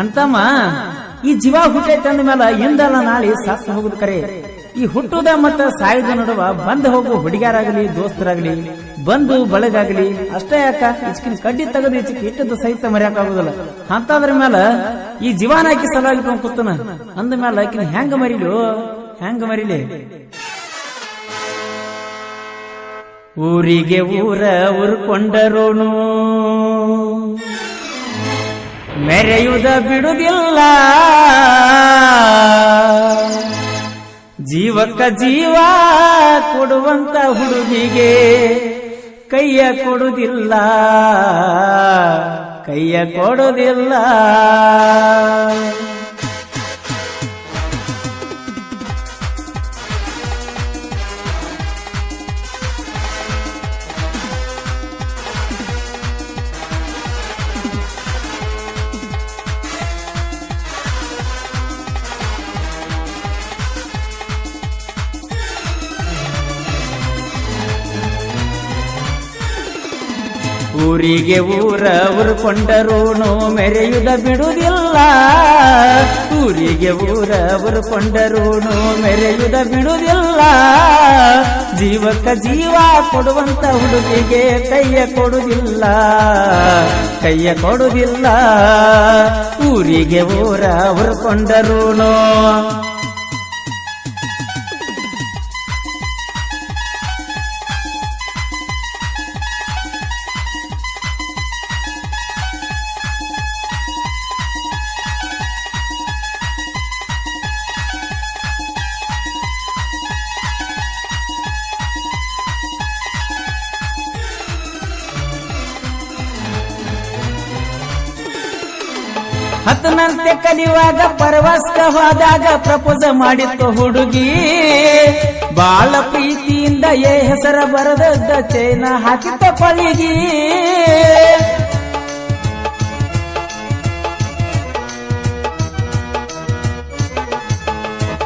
ಅಂತಮ್ಮ, ಈ ಜೀವ ಹುಟ್ಟೈತೆ ಅಂದ ಮೇಲೆ ಎಂದಲ್ಲ ನಾಳೆ ಸತ್ತು ಹೋಗುದು ಕರೆ? ಈ ಹುಟ್ಟುದ ಮತ್ತ ಸಾಯುದ ನಡುವ ಬಂದ ಹೋಗು ಹುಡುಗಿಯರಾಗಲಿ, ದೋಸ್ತರಾಗಲಿ, ಬಂದು ಬಳಗಾಗಲಿ, ಅಷ್ಟೇ ಯಾಕ? ಇಚ್ಕಿನ ಕಡ್ಡಿ ತೆಗೆದು ಇಚ್ಚಿಗೆ ಇಟ್ಟದ್ದು ಸಹಿತ ಮರ್ಯಾಕ ಆಗುದಿಲ್ಲ. ಅಂತಾದ್ರ ಮೇಲೆ ಈ ಜೀವಾನ ಹಾಕಿ ಸಲಾಗಿ ಕೂತನ. ಅಂದ ಮೇಲೆ ಆಕಿನ ಹೆಂಗ ಮರಿಲು ಹೆಂಗ ಮರಿಲಿ? ಊರಿಗೆ ಊರ ಉರ್ಕೊಂಡರೋನು ಮೆರೆಯುವುದ ಬಿಡುವುದಿಲ್ಲ ಜೀವಕ್ಕ ಜೀವ ಕೊಡುವಂತ ಹುಡುಗಿಗೆ ಕೈಯ ಕೊಡುವುದಿಲ್ಲ ಕೈಯ ಕೊಡುವುದಿಲ್ಲ ಊರಿಗೆ ಊರ ಉರ್ಕೊಂಡರೂನು ಮೆರೆಯುದ ಬಿಡುವುದಿಲ್ಲ. ಊರಿಗೆ ಊರ ಉರ್ಕೊಂಡರೂನು ಮೆರೆಯುದ ಬಿಡುವುದಿಲ್ಲ. ಜೀವಕ್ಕ ಜೀವ ಕೊಡುವಂತ ಹುಡುಗಿಗೆ ಕೈಯ ಕೊಡುವುದಿಲ್ಲ. ಕೈಯ ಕೊಡುವುದಿಲ್ಲ. ಊರಿಗೆ ಊರ ಉರ್ಕೊಂಡರೂನು ಹತ್ತನಂತೆ ಕಲಿಯುವಾಗ ಪರವಸ್ಕ ಹೋದಾಗ ಪ್ರಪೋಸ ಮಾಡಿತ್ತು ಹುಡುಗಿ. ಬಾಳ ಪ್ರೀತಿಯಿಂದ ಏ ಹೆಸರ ಬರದದ್ದ ಚೈನ ಹಾಕಿತ್ತ ಪಳಿಗಿ.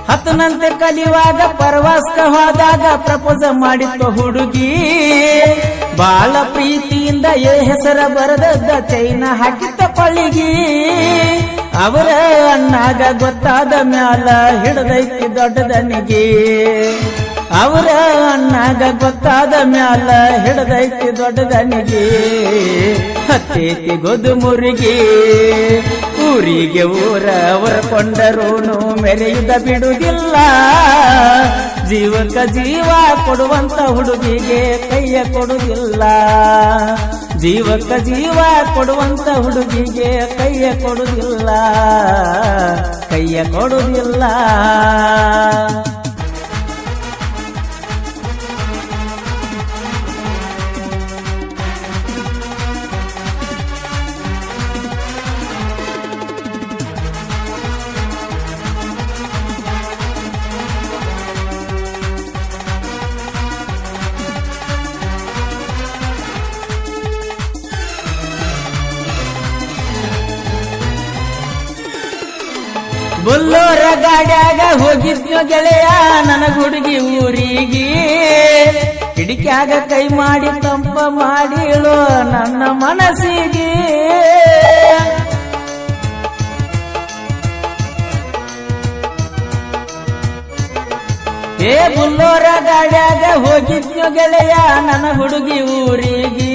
ಹತ್ತನಂತೆ ಕಲಿಯುವಾಗ ಪರವಸ್ತ ಹೋದಾಗ ಪ್ರಪೋಸ ಮಾಡಿತ್ತು ಹುಡುಗಿ. ಬಾಳ ಪ್ರೀತಿಯಿಂದ ಏ ಹೆಸರ ಬರದದ್ದ ಚೈನ ಹಾಕಿತ್ತ ಪಳಿಗಿ ಅವರ ಅಣ್ಣಾಗ ಗೊತ್ತಾದ ಮ್ಯಾಲ ಹಿಡದೈತಿ ದೊಡ್ಡದನಿಗೆ. ಅವರ ಅಣ್ಣಾಗ ಗೊತ್ತಾದ ಮ್ಯಾಲ ಹಿಡದೈತಿ ದೊಡ್ಡದನಿಗೆ. ಹತ್ತೈತಿ ಗೊದು ಮುರುಗಿ ಊರಿಗೆ ಊರ ಅವರ ಕೊಂಡರೂನು ಮೆರೆಯುದ ಬಿಡುವುದಿಲ್ಲ ಜೀವಕ ಜೀವ ಕೊಡುವಂತ ಹುಡುಗಿಗೆ ಕೈಯ ಕೊಡುವುದಿಲ್ಲ ಜೀವಕ್ಕ ಜೀವ ಕೊಡುವಂತ ಹುಡುಗಿಗೆ ಕೈಯ ಕೊಡುವುದಿಲ್ಲ ಕೈಯ ಕೊಡುವುದಿಲ್ಲ ಬುಲ್ಲೋರ ಗಾಡ್ಯಾಗ ಹೋಗಿದ್ನೋ ಗೆಳೆಯ, ನನ್ನ ಹುಡುಗಿ ಊರಿಗೆ. ಕಿಡಿಕ್ಯಾಗ ಕೈ ಮಾಡಿ ತಂಪ ಮಾಡಿಳು ನನ್ನ ಮನಸ್ಸಿಗೆ. ಏ ಬುಲ್ಲೋರ ಗಾಡ್ಯಾಗ ಹೋಗಿದ್ನೋ ಗೆಳೆಯ, ನನ್ನ ಹುಡುಗಿ ಊರಿಗೆ.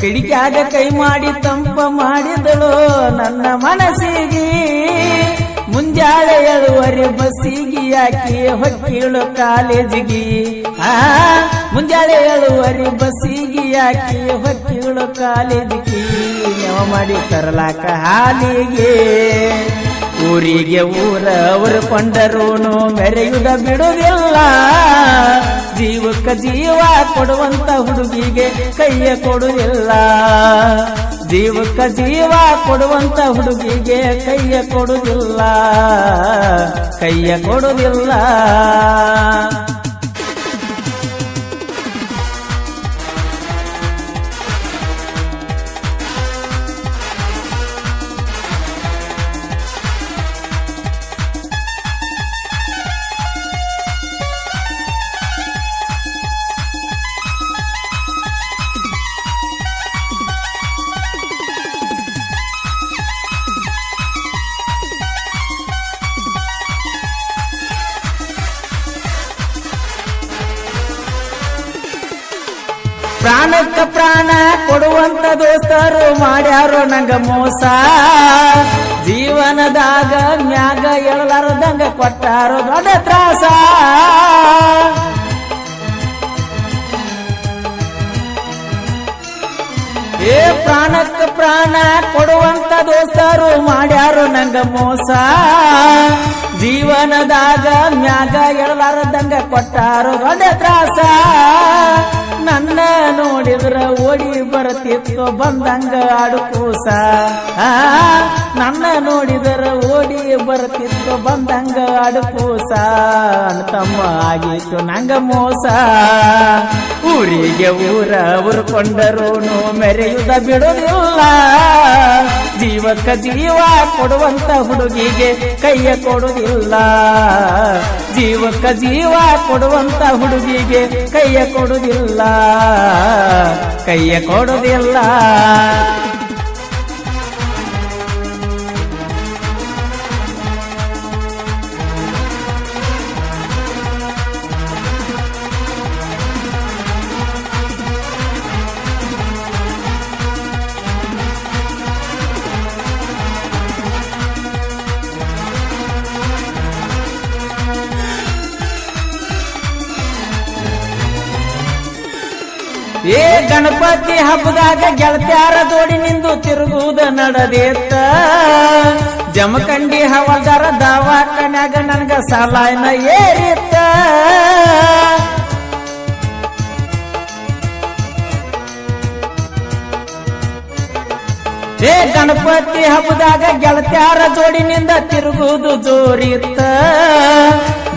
ಕಿಡಿಕ್ಯಾಗ ಕೈ ಮಾಡಿ ತಂಪ ಮಾಡಿದಳು ನನ್ನ ಮನಸ್ಸಿಗೆ. ಮುಂಜಾಳೆ ಏಳುವರೆ ಬಸ್ಸಿಗೆ ಯಾಕೆ ಹೊಕ್ಕಿಳು ಕಾಲೇಜಿಗೆ. ಆ ಮುಂಜಾಳೆ ಏಳುವರೆ ಬಸ್ಸಿಗೆ ಯಾಕೆ ಹೊಕ್ಕಿಳು ಕಾಲೇಜಿಗೆ. ನೆವ ಮಾಡಿ ತರಲಾಕ ಹಾಲಿಗೆ. ಊರಿಗೆ ಊರ ಕೊಂಡರೂನು ಮೆರೆಯುದ ಬಿಡುವುದಿಲ್ಲ ಜೀವಕ್ಕ ಜೀವ ಕೊಡುವಂತ ಹುಡುಗಿಗೆ ಕೈಯ ಕೊಡುವುದಿಲ್ಲ ಜೀವಕ್ಕ ಜೀವ ಕೊಡುವಂತ ಹುಡುಗಿಗೆ ಕೈಯ ಕೊಡುವುದಿಲ್ಲ ಕೈಯ ಕೊಡುವುದಿಲ್ಲ ಪ್ರಾಣಕ್ಕ ಪ್ರಾಣ ಕೊಡುವಂತ ದೋಸ್ತರು ಮಾಡ್ಯಾರೋ ನಂಗ ಮೋಸ. ಜೀವನದಾಗ ಮ್ಯಾಗ ಎಳಲಾರದಂಗ ಕೊಟ್ಟಾರೋ ದೊಡ್ಡ ತ್ರಾಸ. ಏ ಪ್ರಾಣಕ್ಕ ಪ್ರಾಣ ಕೊಡುವಂತ ದೋಸ್ತರು ಮಾಡ್ಯಾರು ನಂಗ ಮೋಸ. ಜೀವನದಾಗ ಮ್ಯಾಗ ಎಳಲಾರದಂಗ ಕೊಟ್ಟಾರು ದೊಡ್ಡ ತ್ರಾಸ. ನನ್ನ ನೋಡಿದ್ರ ಓಡಿ ಬರತಿತ್ತು ಬಂದಂಗ ಆಡು ಕೂಸ. ನನ್ನ ನೋಡಿದ್ರ ಬರತಿತ್ತು ಬಂದಂಗ ಅಡುಪೂಸ ತಮ್ಮ ಆಗಿತ್ತು, ನಂಗ ಮೋಸ. ಊರಿಗೆ ಊರ ಉರ್ಕೊಂಡರೂನು ಮೆರೆಯುದ ಬಿಡುವುದಿಲ್ಲ ಜೀವಕ್ಕ ಜೀವ ಕೊಡುವಂತ ಹುಡುಗಿಗೆ ಕೈಯ ಕೊಡುವುದಿಲ್ಲ ಜೀವಕ್ಕ ಜೀವ ಕೊಡುವಂತ ಹುಡುಗಿಗೆ ಕೈಯ ಕೊಡುವುದಿಲ್ಲ ಕೈಯ ಕೊಡುವುದಿಲ್ಲ ಏ ಗಣಪತಿ ಹಬ್ಬದಾಗ ಗೆಳತ್ಯಾರ ಜೋಡಿ ನಿಂದು ತಿರುಗುವುದ ನಡದೇತ ಜಮಖಂಡಿ ಹವಾದಾರ ದವಾಖಾನ್ಯಾಗ ನನ್ಗ ಸಾಲಾಯನ ಏರಿತ್ತ. ಏ ಗಣಪತಿ ಹಬ್ಬದಾಗ ಗೆಳತ್ಯಾರ ಜೋಡಿನಿಂದ ತಿರುಗುವುದು ಜೋರಿತ್ತ.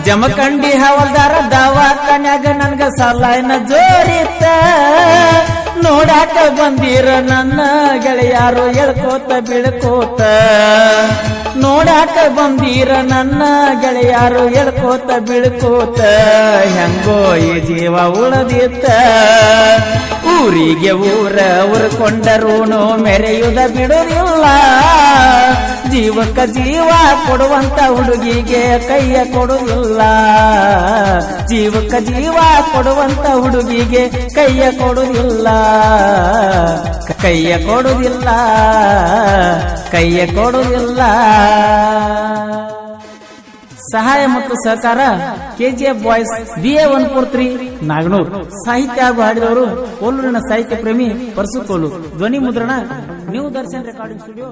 ಜಮಖಂಡಿ ಹವಲ್ದಾರ ದವಾಖಾನ್ಯಾಗ ನನ್ಗ ಸಲಾಯನ ಜೋರಿತ್ತ. ನೋಡಾಕ ಬಂದಿರ ನನ್ನ ಗೆಳೆಯಾರು ಎಳ್ಕೋತ ಬಿಳ್ಕೋತ. ನೋಡಾಕ ಬಂದಿರ ನನ್ನ ಗೆಳೆಯಾರು ಎಳ್ಕೋತ ಬಿಳ್ಕೋತ. ಹೆಂಗೋ ಈ ಜೀವ ಉಳದಿತ್ತ. ಊರಿಗೆ ಊರ ಉರ್ಕೊಂಡರೂನು ಮೆರೆಯುದ ಬಿಡುವುದಿಲ್ಲ ಜೀವಕ್ಕ ಜೀವ ಕೊಡುವಂತ ಹುಡುಗಿಗೆ ಕೈಯ ಕೊಡುವುದಿಲ್ಲ. ಜೀವಕ್ಕ ಜೀವ ಕೊಡುವಂತ ಹುಡುಗಿಗೆ ಕೈಯ ಕೊಡುವುದಿಲ್ಲ. ಕೈಯ ಕೊಡುವುದಿಲ್ಲ. ಕೈಯ ಕೊಡುವುದಿಲ್ಲ. ಸಹಾಯ ಮತ್ತು ಸಹಕಾರ KGF boys B A one four three Naganur. ಸಾಹಿತ್ಯ ಹಾಗೂ ಹಾಡಿದವರು ಕೋಲೂರಿನ ಸಾಹಿತ್ಯ ಪ್ರೇಮಿ ಪರಸುಕೋಲು. ಧ್ವನಿ ಮುದ್ರಣ ನ್ಯೂ ದರ್ಶನ್ ರೆಕಾರ್ಡಿಂಗ್ ಸ್ಟುಡಿಯೋ